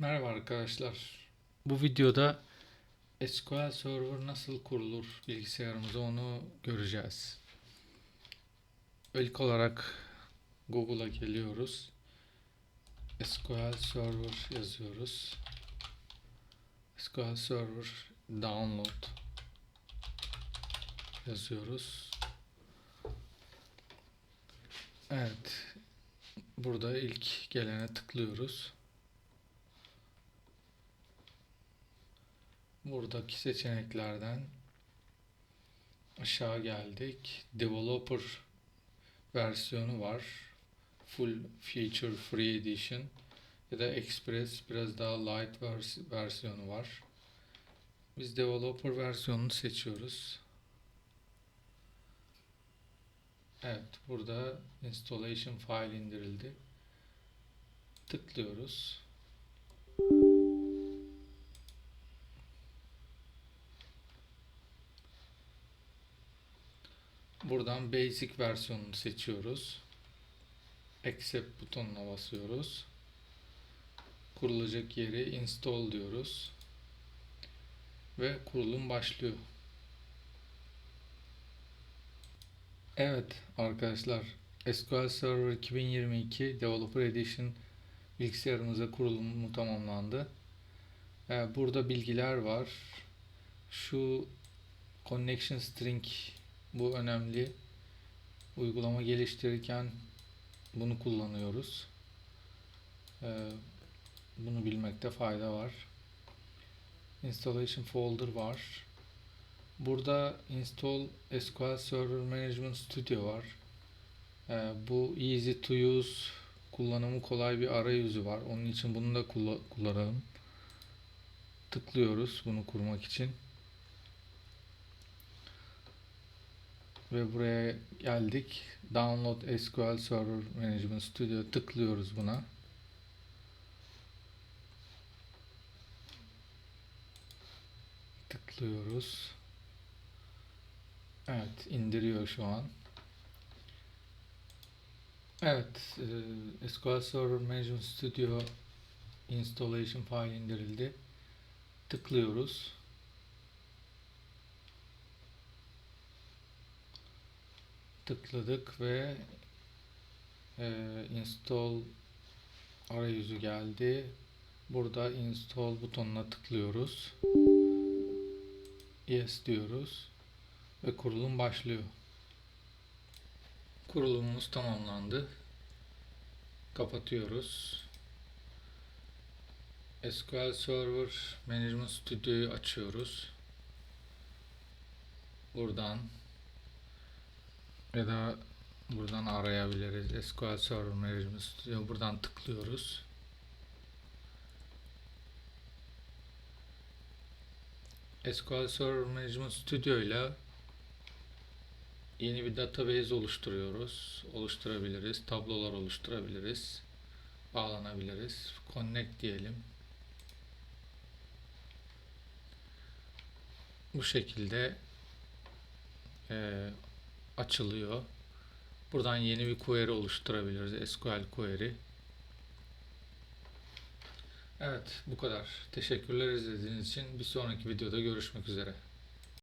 Merhaba arkadaşlar. Bu videoda SQL Server nasıl kurulur bilgisayarımıza onu göreceğiz. İlk olarak Google'a geliyoruz. SQL Server yazıyoruz. SQL Server Download yazıyoruz. Evet. Burada ilk gelene tıklıyoruz. Buradaki seçeneklerden aşağı geldik. Developer versiyonu var. Full Feature Free Edition ya da Express biraz daha light vers- versiyonu var. Biz developer versiyonunu seçiyoruz. Evet, burada installation file indirildi. Tıklıyoruz. Buradan basic versiyonunu seçiyoruz. Accept butonuna basıyoruz. Kurulacak yeri install diyoruz. Ve kurulum başlıyor. Evet arkadaşlar SQL Server 2022 Developer Edition bilgisayarımıza kurulumu tamamlandı. Ee, Burada bilgiler var. Şu connection string bu önemli. Uygulama geliştirirken bunu kullanıyoruz. Ee, Bunu bilmekte fayda var. Installation folder var. Burada install SQL Server Management Studio var. Ee, Bu easy to use kullanımı kolay bir arayüzü var. Onun için bunu da kulla- kullanalım. Tıklıyoruz bunu kurmak için. Ve buraya geldik. Download SQL Server Management Studio tıklıyoruz buna. Tıklıyoruz. Evet, indiriyor şu an. Evet, e, SQL Server Management Studio installation file indirildi. Tıklıyoruz. Tıkladık ve e, install arayüzü geldi. Burada install butonuna tıklıyoruz. Yes diyoruz ve kurulum başlıyor. Kurulumumuz tamamlandı. Kapatıyoruz. SQL Server Management Studio'yu açıyoruz. Buradan ya da buradan arayabiliriz. SQL Server Management Studio buradan tıklıyoruz. SQL Server Management Studio ile yeni bir database oluşturuyoruz. Oluşturabiliriz. Tablolar oluşturabiliriz. Bağlanabiliriz. Connect diyelim. Bu şekilde eee açılıyor. Buradan yeni bir query oluşturabiliriz. SQL query. Evet bu kadar. Teşekkürler izlediğiniz için. Bir sonraki videoda görüşmek üzere.